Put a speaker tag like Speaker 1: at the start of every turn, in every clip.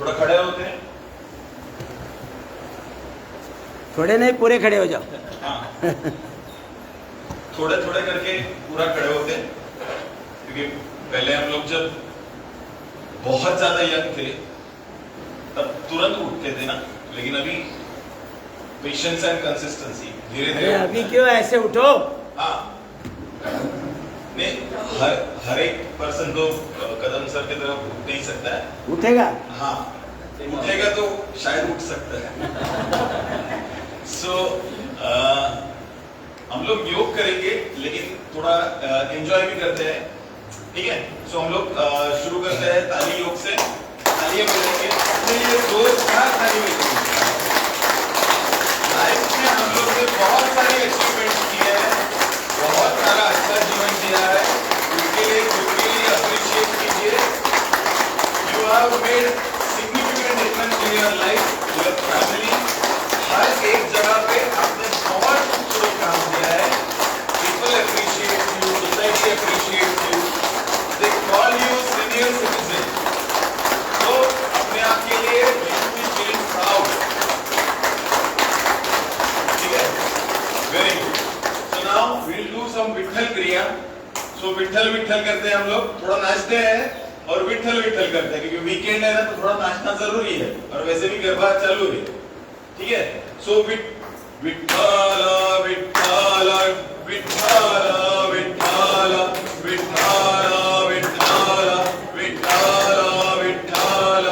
Speaker 1: थोड़ा खड़े होते हैं
Speaker 2: थोड़े नहीं पूरे खड़े हो जाओ।
Speaker 1: हाँ। थोड़े थोड़े करके पूरा खड़े होते क्योंकि पहले हम लोग जब बहुत ज़्यादा यंग थे तब तुरंत उठते थे ना लेकिन अभी पेशेंस एंड कंसिस्टेंसी धीरे धीरे
Speaker 2: अभी क्यों ऐसे उठो?
Speaker 1: हाँ। हर हर एक पर्सन तो कदम सर की तरफ़ उठ नहीं सकता है।
Speaker 2: उठेगा?
Speaker 1: हाँ उठेगा तो शायद उठ सकता है। सो हम लोग योग करेंगे लेकिन थोड़ा एंजॉय भी करते हैं। ठीक है? सो हम लोग शुरू करते हैं ताली योग से। तालियाँ दो चार ताली बजाएँगे। लाइफ में हम लोग ने बहुत सारे अचीवमेंट बहुत सारा अच्छा जीवन दिया है उनके लिए quickly appreciate कीजिए you have made significant difference in your life your family हर एक जगह पे आप विठल विठल करते हैं हम लोग थोड़ा नाचते हैं और विठल विठल करते हैं क्योंकि वीकेंड है ना तो थोड़ा नाचना जरूरी है और वैसे भी गरबा चालू है ठीक है सो विठ विठ्ठल विठ्ठल विठ्ठल विठ्ठल विठ्ठल विठ्ठल विठ्ठल विठ्ठल विठ्ठल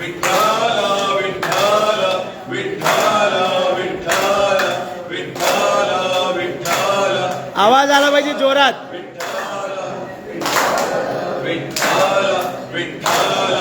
Speaker 1: विठ्ठल विठ्ठल विठ्ठल विठ्ठल विठ्ठल
Speaker 2: आवाज आला पाहिजे जोरात
Speaker 1: विठ्ठल Vitala, Vitala.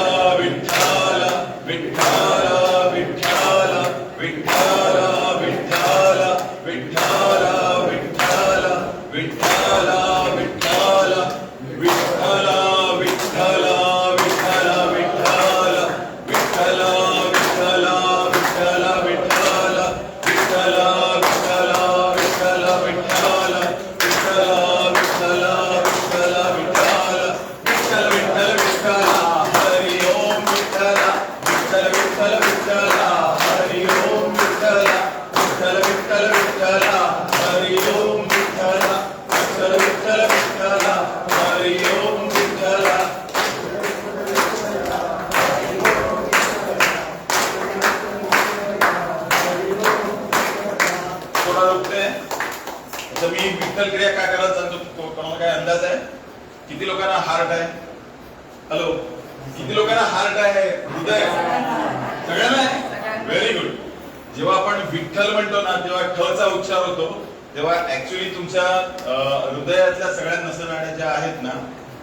Speaker 1: विठ्ठल म्हणतो ना तेव्हा ठचा चा उच्चार होतो तेव्हा ऍक्च्युली तुमच्या हृदयातल्या सगळ्या नसनाड्या ज्या आहेत ना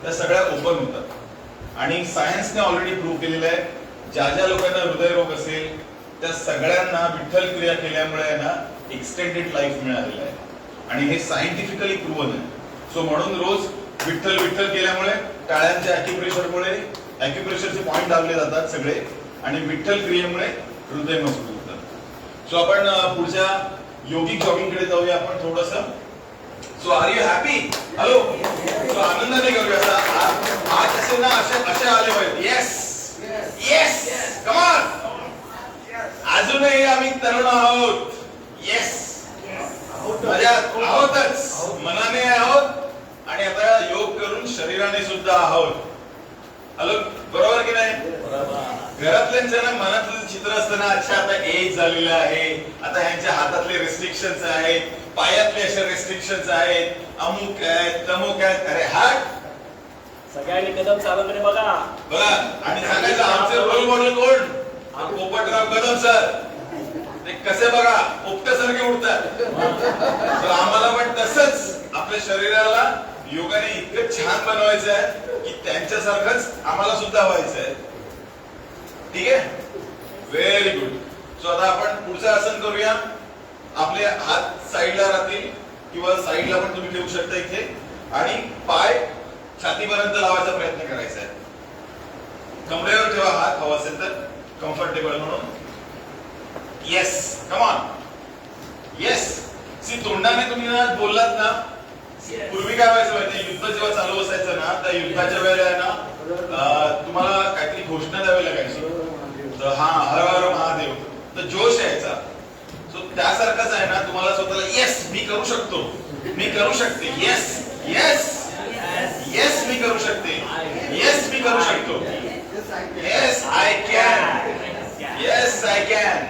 Speaker 1: त्या सगळ्या ओपन होतात. आणि सायन्सने ऑलरेडी प्रूव्ह केलेलं आहे ज्या ज्या लोकांना हृदयरोग असेल त्या सगळ्यांना विठ्ठल क्रिया केल्यामुळे ना एक्सटेंडेड लाईफ मिळालेलं आहे. आणि हे सायंटिफिकली प्रूव्हन आहे. सो म्हणून रोज विठ्ठल विठ्ठल केल्यामुळे टाळ्यांच्या अॅक्युप्रेशरमुळे अॅक्युप्रेशरचे पॉईंट दाबले जातात सगळे आणि विठ्ठल क्रियेमुळे हृदय मजबूत सो आपण पुढच्या योगिक जॉगिंगकडे जाऊया आपण थोडस. So are you happy hello so आनंदाने करूया. असा असे ना असे असे आले पाहिजे. येस येस कमान अजूनही आम्ही तरुण आहोत. येस आहोतच. मनाने आहोत. आणि आता योग करून शरीराने सुद्धा आहोत. हॅलो बरोबर की नाही? घरातल्यांच्या ना मनातलं चित्र असतं ना अच्छा आता एज झालेलं आहे. आता ह्यांच्या हातातले रेस्ट्रिक्शन आहेत पायातले असे रेस्ट्रिक्शन आहेत. अमुक आहेत तमुक आहेत. अरे हाट
Speaker 3: सगळ्यांनी कदम चालत रे बघा.
Speaker 1: बघा आणि सांगायचं आमचे रोल मॉडेल कोण? पोपटराव कदम सर ते कसे बघा पोपट्यासारखे उठतात तर आम्हाला पण तसंच आपल्या शरीराला योगाने इतकं छान बनवायचं आहे की त्यांच्यासारखंच आम्हाला सुद्धा व्हायचं आहे. ठीक आहे? व्हेरी गुड सो आता आपण पुढचं आसन करूया. आपले हात साईडला राहतील किंवा साईडला पण तुम्ही ठेवू शकता इथे. आणि पाय छातीपर्यंत लावायचा प्रयत्न करायचा आहे. कमरेवर ठेवा हात हवा असेल तर कम्फर्टेबल म्हणून. येस कमॉन येस सी तोंडाने तुम्ही ना बोललात ना पूर्वी काय व्हायचं माहिती युद्ध जेव्हा चालू असायचं ना त्या युद्धाच्या वेळेला आहे ना तुम्हाला काहीतरी घोषणा द्यावी लागायची. तर हा हर हर महादेव. तर जोश यायचा. सो त्यासारखंच आहे ना तुम्हाला स्वतःला येस मी करू शकतो. मी करू शकते. येस येस येस मी करू शकते. येस मी करू शकतो. Yes I can yes I can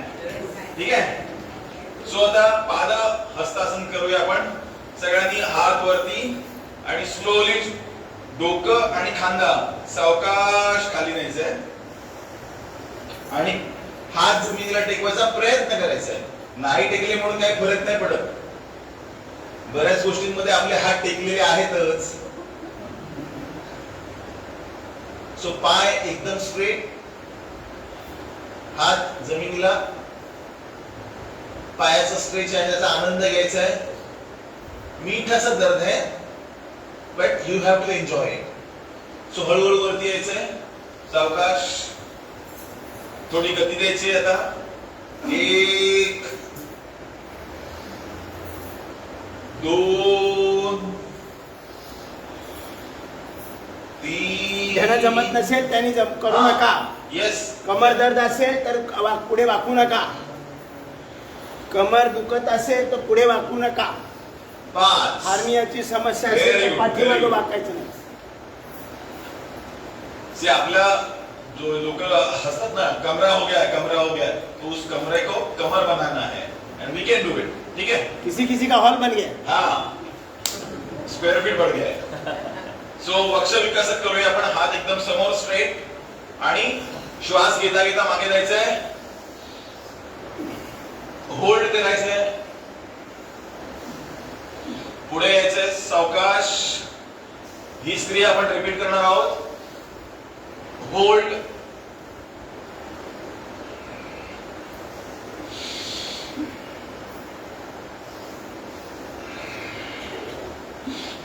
Speaker 1: ठीक आहे? सो आता पाद हस्तासन करूया आपण. सगळ्यांनी हात वरती आणि स्लोली डोकं आणि खांदा सावकाश खाली न्यायचंय. आणि हात जमिनीला टेकवायचा प्रयत्न करायचा आहे नाही टेकले म्हणून काही फरक नाही पडत. बऱ्याच गोष्टींमध्ये आपले हात टेकलेले आहेतच. सो पाय एकदम स्ट्रेट हात जमिनीला पायाचा स्ट्रेच आहे त्याचा आनंद घ्यायचा आहे मीठाचा दर्द आहे but you have to enjoy it so हळूहळू वरती यायचंय. सावकाश थोडी गती द्यायची आता. एक दोन तीन.
Speaker 2: ज्यांना जमत नसेल त्यांनी जम करू नका.
Speaker 1: येस
Speaker 2: कमर दर्द असेल तर पुढे वाकू नका. कमर दुखत असेल तर पुढे वाकू नका.
Speaker 1: पाच
Speaker 2: हार्नियाची समस्या
Speaker 1: Very
Speaker 2: असेल तर
Speaker 1: good,
Speaker 2: पाठीमागे
Speaker 1: very good.
Speaker 2: वाकायचं नाही.
Speaker 1: से आपला जो लोग हंसतात ना कमरा हो गया कमरा हो गया तो उस कमरे को कमर बनाना है and we can do it ठीक है?
Speaker 2: किसी किसी का हॉल बन गया।
Speaker 1: हाँ स्क्वेअर फीट बढ़ गया है। सो वक्ष विकसित करूया आपण हात एकदम समोर स्ट्रेट आणि श्वास घेता घेता मागे जायचंय. होल्ड करायचंय एस सावकाश ही स्त्री आपण रिपीट करणार आहोत. होल्ड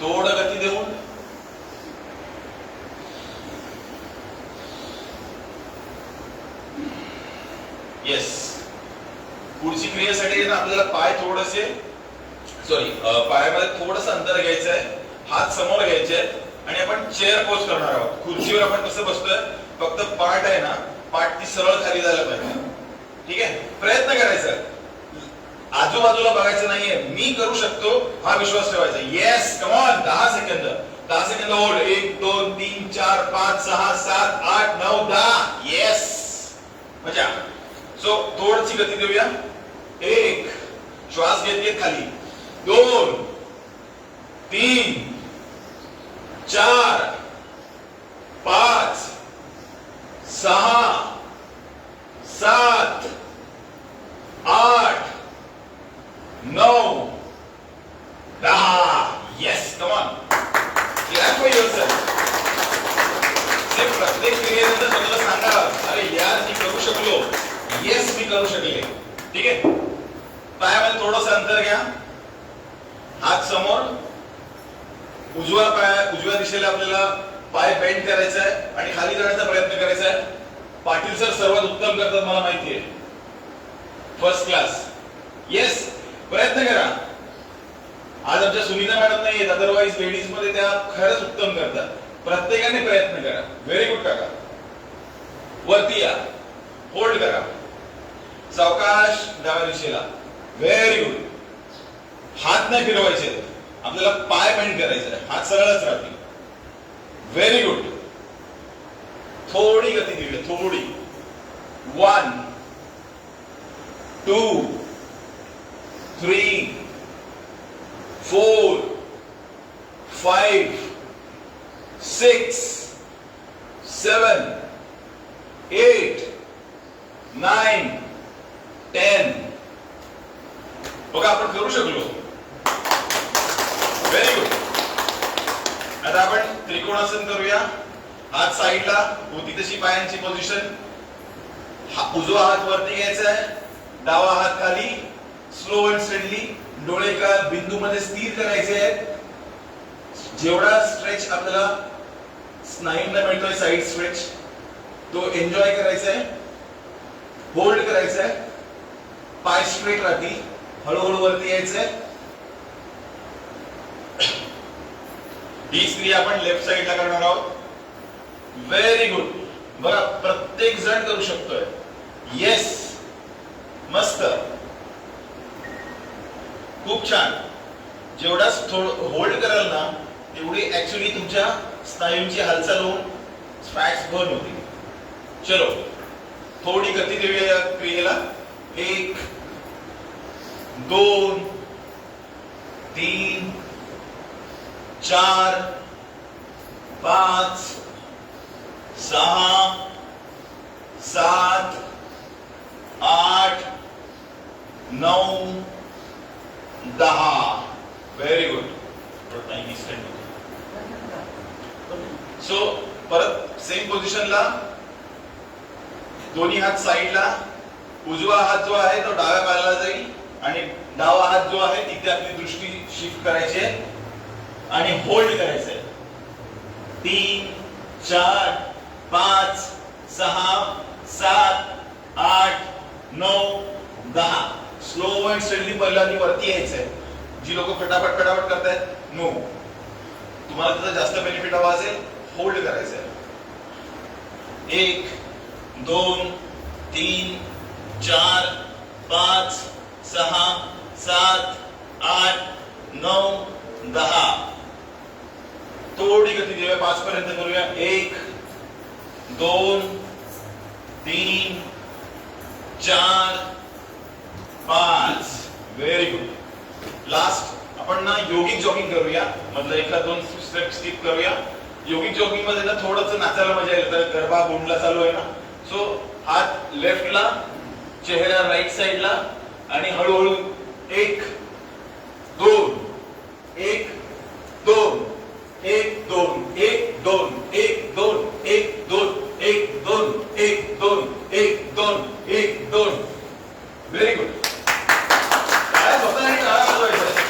Speaker 1: थोडं गती देऊन. येस पुढची क्रियेसाठी ना आपल्याला पाय थोडेसे सॉरी पायामध्ये थोडस अंतर घ्यायचं आहे हात समोर घ्यायचे आहेत आणि आपण चेअर पोच करणार आहोत. खुर्चीवर आपण कसं बसतोय? फक्त पाठ आहे ना पाठ ती सरळ खाली जायला पाहिजे. ठीक आहे? प्रयत्न करायचा. आजूबाजूला बघायचं नाहीये. मी करू शकतो हा विश्वास ठेवायचा. येस कमॉन दहा सेकंद. दहा सेकंद होल्ड एक दोन तीन चार पाच सहा सात आठ नऊ दहा. येस मजा. सो थोडची गती देऊया. एक. श्वास घेत घेत खाली. दोन तीन, चार, पाच, सहा, सात, आठ, नौ येस कमान प्रत्येक क्रियेनंतर स्वतःला सांगा, अरे यार, मी करू शकलो. येस मी करू शकले. ठीक आहे? पायामध्ये थोडस अंतर घ्या. हात समोर उजव्या पाय उजव्या दिशेला आपल्याला पाय बेंड करायचा आहे आणि खाली जाण्याचा प्रयत्न करायचा आहे पाटील सर सर्वात उत्तम करतात मला माहिती आहे फर्स्ट क्लास येस प्रयत्न करा. आज आमच्या सुनीता मॅडम नाही येत अदरवाईज लेडीजमध्ये त्या खरंच उत्तम करतात. प्रत्येकाने प्रयत्न करा. व्हेरी गुड काका. वरती या. होल्ड करा. सावकाश डाव्या दिशेला. व्हेरी गुड हात नाही फिरवायचे. आपल्याला पाय बेंड करायचे हात सरळच राहतील. व्हेरी गुड थोडी गती दिली. थोडी. One two three four five six seven eight nine ten बघा आपण करू शकलो. व्हेरी गुड आता आपण त्रिकोणासन करूया. हात साईडला होती तशी पायांची पोझिशन उजवा हात वरती घ्यायचा आहे. डावा हात खाली. स्लो अँड स्टेडली डोळे का बिंदू मध्ये स्थिर करायचे आहेत. जेवढा स्ट्रेच आपल्याला स्नायूंना मिळतोय साईड स्ट्रेच तो एन्जॉय करायचा आहे. होल्ड करायचा आहे. पाय स्ट्रेट राहतील. हळूहळू वरती यायचंय ही स्त्री आपण लेफ्ट साईडला करणार आहोत. व्हेरी गुड बघा प्रत्येक जण करू शकतोय. येस मस्त. खूप छान. जेवढा होल्ड कराल ना तेवढी ऍक्च्युली तुमच्या स्नायूंची हालचाल होऊन फॅट्स बर्न होतील. चलो. थोडी गती देऊया या क्रियेला. एक दोन तीन चार पाच सहा सात आठ नऊ दहा. व्हेरी गुड टाइम सो परत सेम पोझिशनला दोन्ही हात साईडला उजवा हात जो आहे तो डाव्या पायाला जाईल आणि डावा हात जो आहे तिथे आपली दृष्टी शिफ्ट करायची आहे. आणि होल्ड करायचंय. तीन चार पाच सहा सात आठ नऊ दहा. स्लो अँड स्टडली पहिल्यांदा वरती यायचंय. जी लोक फटाफट फटाफट करतायत नो तुम्हाला त्याचा जास्त बेनिफिट हवा असेल होल्ड करायचंय. एक दोन तीन चार पाच सहा सात आठ नऊ दहा. थोडी गती देऊया. पाच पर्यंत करूया. एक दोन तीन चार पाच. व्हेरी गुड लास्ट आपण ना योगिक जॉगिंग करूया. मधलं एका दोन स्टेप स्किप करूया. योगिक जॉगिंगमध्ये ना थोडंसं नाचायला मजा येईल. तर गरबा गुंडला चालू आहे ना. सो हात लेफ्टला चेहरा राईट साईडला आणि हळूहळू एक दोन. एक दोन. एक दोन एक दोन एक दोन.